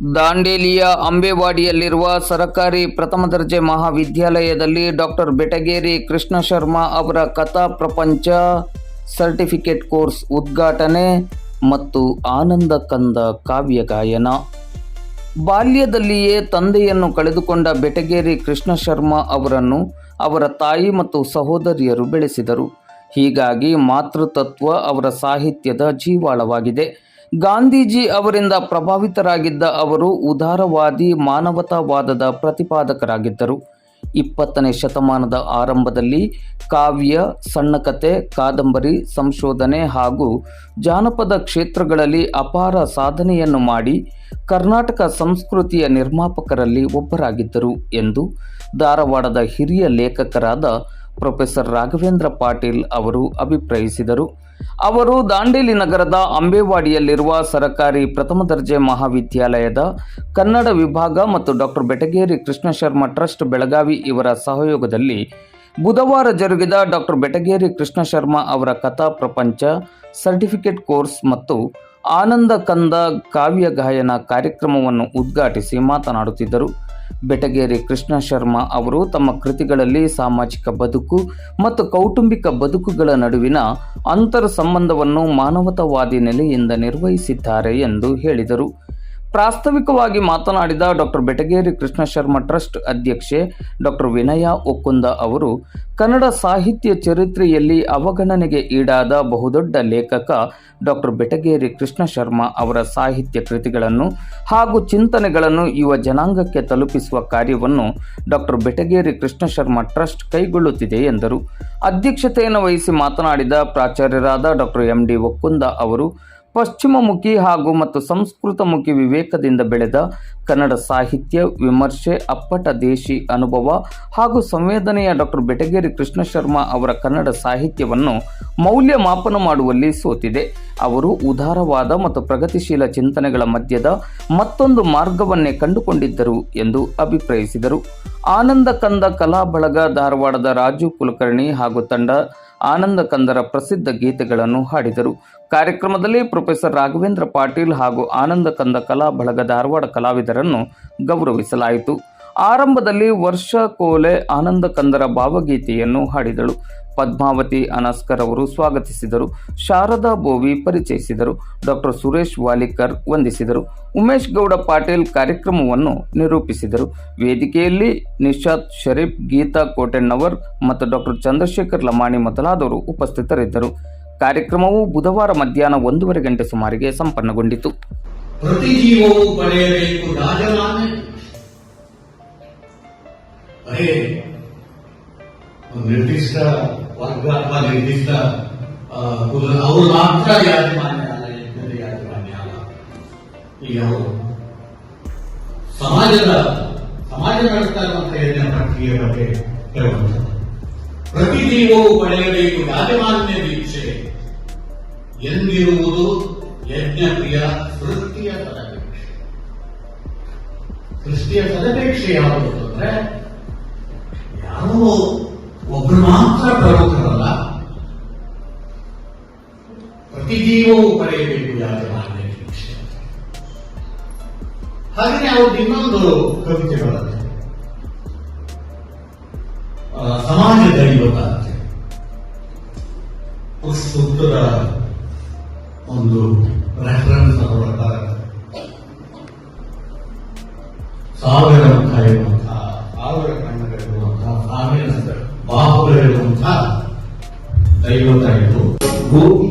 ದಾಂಡೇಲಿಯ ಅಂಬೇವಾಡಿಯಲ್ಲಿರುವ ಸರಕಾರಿ ಪ್ರಥಮ ದರ್ಜೆ ಮಹಾವಿದ್ಯಾಲಯದಲ್ಲಿ ಡಾಕ್ಟರ್ ಬೆಟಗೇರಿ ಕೃಷ್ಣ ಶರ್ಮಾ ಅವರ ಕಥಾ ಪ್ರಪಂಚ ಸರ್ಟಿಫಿಕೇಟ್ ಕೋರ್ಸ್ ಉದ್ಘಾಟನೆ ಮತ್ತು ಆನಂದ ಕಂದ ಕಾವ್ಯ ಗಾಯನ. ಬಾಲ್ಯದಲ್ಲಿಯೇ ತಂದೆಯನ್ನು ಕಳೆದುಕೊಂಡ ಬೆಟಗೇರಿ ಕೃಷ್ಣ ಶರ್ಮಾ ಅವರನ್ನು ಅವರ ತಾಯಿ ಮತ್ತು ಸಹೋದರಿಯರು ಬೆಳೆಸಿದರು. ಹೀಗಾಗಿ ಮಾತೃತತ್ವ ಅವರ ಸಾಹಿತ್ಯದ ಜೀವಾಳವಾಗಿದೆ. ಗಾಂಧೀಜಿ ಅವರಿಂದ ಪ್ರಭಾವಿತರಾಗಿದ್ದ ಅವರು ಉದಾರವಾದಿ, ಮಾನವತಾವಾದದ ಪ್ರತಿಪಾದಕರಾಗಿದ್ದರು. ಇಪ್ಪತ್ತನೇ ಶತಮಾನದ ಆರಂಭದಲ್ಲಿ ಕಾವ್ಯ, ಸಣ್ಣಕತೆ, ಕಾದಂಬರಿ, ಸಂಶೋಧನೆ ಹಾಗೂ ಜಾನಪದ ಕ್ಷೇತ್ರಗಳಲ್ಲಿ ಅಪಾರ ಸಾಧನೆಯನ್ನು ಮಾಡಿ ಕರ್ನಾಟಕ ಸಂಸ್ಕೃತಿಯ ನಿರ್ಮಾಪಕರಲ್ಲಿ ಒಬ್ಬರಾಗಿದ್ದರು ಎಂದು ಧಾರವಾಡದ ಹಿರಿಯ ಲೇಖಕರಾದ ಪ್ರೊಫೆಸರ್ ರಾಘವೇಂದ್ರ ಪಾಟೀಲ್ ಅವರು ಅಭಿಪ್ರಾಯಿಸಿದರು. ಅವರು ದಾಂಡೇಲಿ ನಗರದ ಅಂಬೇವಾಡಿಯಲ್ಲಿರುವ ಸರಕಾರಿ ಪ್ರಥಮ ದರ್ಜೆ ಮಹಾವಿದ್ಯಾಲಯದ ಕನ್ನಡ ವಿಭಾಗ ಮತ್ತು ಡಾಕ್ಟರ್ ಬೆಟಗೇರಿ ಕೃಷ್ಣ ಶರ್ಮಾ ಟ್ರಸ್ಟ್ ಬೆಳಗಾವಿ ಇವರ ಸಹಯೋಗದಲ್ಲಿ ಬುಧವಾರ ಜರುಗಿದ ಡಾಕ್ಟರ್ ಬೆಟಗೇರಿ ಕೃಷ್ಣ ಶರ್ಮಾ ಅವರ ಕಥಾ ಪ್ರಪಂಚ, ಸರ್ಟಿಫಿಕೇಟ್ ಕೋರ್ಸ್ ಮತ್ತು ಆನಂದ ಕಂದ ಕಾವ್ಯ ಗಾಯನ ಕಾರ್ಯಕ್ರಮವನ್ನು ಉದ್ಘಾಟಿಸಿ ಮಾತನಾಡುತ್ತಿದ್ದರು. ಬೆಟಗೇರಿ ಕೃಷ್ಣ ಶರ್ಮಾ ಅವರು ತಮ್ಮ ಕೃತಿಗಳಲ್ಲಿ ಸಾಮಾಜಿಕ ಬದುಕು ಮತ್ತು ಕೌಟುಂಬಿಕ ಬದುಕುಗಳ ನಡುವಿನ ಅಂತರ ಸಂಬಂಧವನ್ನು ಮಾನವತಾವಾದಿ ನೆಲೆಯಿಂದ ನಿರ್ವಹಿಸಿದ್ದಾರೆ ಎಂದು ಹೇಳಿದರು. ಪ್ರಾಸ್ತಾವಿಕವಾಗಿ ಮಾತನಾಡಿದ ಡಾಕ್ಟರ್ ಬೆಟಗೇರಿ ಕೃಷ್ಣ ಶರ್ಮ ಟ್ರಸ್ಟ್ ಅಧ್ಯಕ್ಷೆ ಡಾಕ್ಟರ್ ವಿನಯ ಒಕ್ಕುಂದ ಅವರು, ಕನ್ನಡ ಸಾಹಿತ್ಯ ಚರಿತ್ರೆಯಲ್ಲಿ ಅವಗಣನೆಗೆ ಈಡಾದ ಬಹುದೊಡ್ಡ ಲೇಖಕ ಡಾಕ್ಟರ್ ಬೆಟಗೇರಿ ಕೃಷ್ಣ ಶರ್ಮ ಅವರ ಸಾಹಿತ್ಯ ಕೃತಿಗಳನ್ನು ಹಾಗೂ ಚಿಂತನೆಗಳನ್ನು ಯುವ ಜನಾಂಗಕ್ಕೆ ತಲುಪಿಸುವ ಕಾರ್ಯವನ್ನು ಡಾಕ್ಟರ್ ಬೆಟಗೇರಿ ಕೃಷ್ಣ ಶರ್ಮ ಟ್ರಸ್ಟ್ ಕೈಗೊಳ್ಳುತ್ತಿದೆ ಎಂದರು. ಅಧ್ಯಕ್ಷತೆಯನ್ನು ವಹಿಸಿ ಮಾತನಾಡಿದ ಪ್ರಾಚಾರ್ಯರಾದ ಡಾಕ್ಟರ್ ಎಂ ಡಿ ಒಕ್ಕುಂದ ಅವರು ಪಶ್ಚಿಮಮುಖಿ ಹಾಗೂ ಮತ್ತು ಸಂಸ್ಕೃತಮುಖಿ ವಿವೇಕದಿಂದ ಬೆಳೆದ ಕನ್ನಡ ಸಾಹಿತ್ಯ, ವಿಮರ್ಶೆ, ಅಪ್ಪಟ ದೇಶಿ ಅನುಭವ ಹಾಗೂ ಸಂವೇದನೆಯ ಡಾಕ್ಟರ್ ಬೆಟಗೇರಿ ಕೃಷ್ಣ ಶರ್ಮಾ ಅವರ ಕನ್ನಡ ಸಾಹಿತ್ಯವನ್ನು ಮೌಲ್ಯಮಾಪನ ಮಾಡುವಲ್ಲಿ ಸೋತಿದೆ. ಅವರು ಉದಾರವಾದ ಮತ್ತು ಪ್ರಗತಿಶೀಲ ಚಿಂತನೆಗಳ ಮಧ್ಯದ ಮತ್ತೊಂದು ಮಾರ್ಗವನ್ನೇ ಕಂಡುಕೊಂಡಿದ್ದರು ಎಂದು ಅಭಿಪ್ರಾಯಿಸಿದರು. ಆನಂದ ಕಂದ ಕಲಾ ಬಳಗ ಧಾರವಾಡದ ರಾಜು ಕುಲಕರ್ಣಿ ಹಾಗೂ ತಂಡ ಆನಂದ ಕಂದರ ಪ್ರಸಿದ್ಧ ಗೀತೆಗಳನ್ನು ಹಾಡಿದರು. ಕಾರ್ಯಕ್ರಮದಲ್ಲಿ ಪ್ರೊಫೆಸರ್ ರಾಘವೇಂದ್ರ ಪಾಟೀಲ್ ಹಾಗೂ ಆನಂದ ಕಂದ ಕಲಾ ಬಳಗ ಧಾರವಾಡ ಕಲಾವಿದರನ್ನು ಗೌರವಿಸಲಾಯಿತು. ಆರಂಭದಲ್ಲಿ ವರ್ಷ ಕೋಲೆ ಆನಂದ ಕಂದರ ಭಾವಗೀತೆಯನ್ನು ಹಾಡಿದಳು. ಪದ್ಮಾವತಿ ಅನಸ್ಕರ್ ಅವರು ಸ್ವಾಗತಿಸಿದರು. ಶಾರದಾ ಬೋವಿ ಪರಿಚಯಿಸಿದರು. ಡಾಕ್ಟರ್ ಸುರೇಶ್ ವಾಲಿಕರ್ ವಂದಿಸಿದರು. ಉಮೇಶ್ ಗೌಡ ಪಾಟೀಲ್ ಕಾರ್ಯಕ್ರಮವನ್ನು ನಿರೂಪಿಸಿದರು. ವೇದಿಕೆಯಲ್ಲಿ ನಿಶಾತ್ ಶರೀಫ್, ಗೀತಾ ಕೋಟೆಣ್ಣವರ್ ಮತ್ತು ಡಾಕ್ಟರ್ ಚಂದ್ರಶೇಖರ್ ಲಮಾಣಿ ಮೊದಲಾದವರು ಉಪಸ್ಥಿತರಿದ್ದರು. ಕಾರ್ಯಕ್ರಮವು ಬುಧವಾರ ಮಧ್ಯಾಹ್ನ ಒಂದೂವರೆ ಗಂಟೆ ಸುಮಾರಿಗೆ ಸಂಪನ್ನಗೊಂಡಿತು. ನಿರ್ದಿಷ್ಟ ವರ್ಗ ಅಥವಾ ನಿರ್ದಿಷ್ಟ ಕುಲ ಅವರು ಮಾತ್ರ ಯಾಜಮಾನ್ಯ ಅಲ್ಲ ಎಲ್ಲರೂ ಯಾಜಮಾನ್ಯ ಅಲ್ಲ. ಈಗ ಅವರು ಸಮಾಜದ, ಸಮಾಜ ನಡೆಸ್ತಾ ಇರುವಂತಹ ಯಜ್ಞ ಪ್ರಕ್ರಿಯೆ ಬಗ್ಗೆ ಹೇಳುವಂಥದ್ದು. ಪ್ರತಿ ಜೀವವು ಪಡೆಯಬೇಕು ಯಾಜಮಾನ್ಯ ದೀಕ್ಷೆ. ಎಂದಿರುವುದು ಯಜ್ಞಪ್ರಿಯ ಸೃಷ್ಟಿಯ ಸದಪೇಕ್ಷೆ. ಸೃಷ್ಟಿಯ ಸದಪೇಕ್ಷೆ ಯಾವುದು ಅಂದ್ರೆ ಯಾರೋ ಒಬ್ರು ಮಾತ್ರ ಪ್ರಮುಖರಲ್ಲ. ಪ್ರತಿ ಜೀವವೂ ಪಡೆಯಬೇಕು ಯಾಜಮಾನ್ಯ ದೀಕ್ಷೆ ಹಾಗೆ ಅವ್ರದ್ದು ಇನ್ನೊಂದು ಕವಿತೆ ಬರುತ್ತೆ ಆ, ಸಮಾಜ ದೈವತ ಅಂತ ಸೂಕ್ತದ ಒಂದು ರೆಫರೆನ್ಸ್ ಪ್ರಕಾರ ಬಾಹುಗಳಿರುವಂತಹ ದೈವತ ಇದು गोरी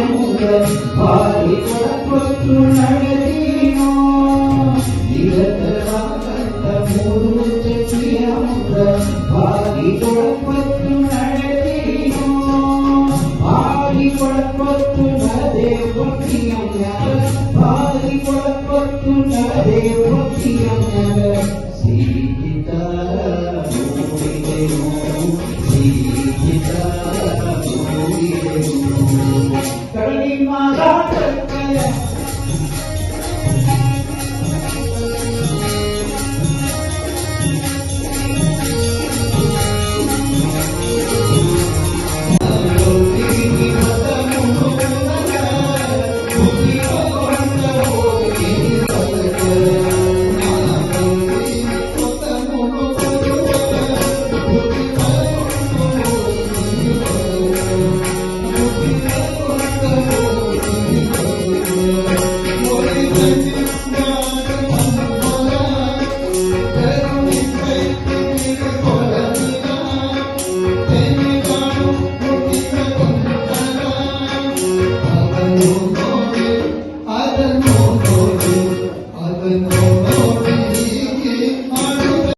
ಕಡಲಿ ಮಾರಾಟಕ್ಕ ಭಾರಿ ಕೊಟ್ಟು ನಡೆದೀನೋ ನಿರತರಾಗಂತ ಮೂರು ಚಕ್ರಿಯ ಭಾರಿ ಕೊಡಪಟ್ಟು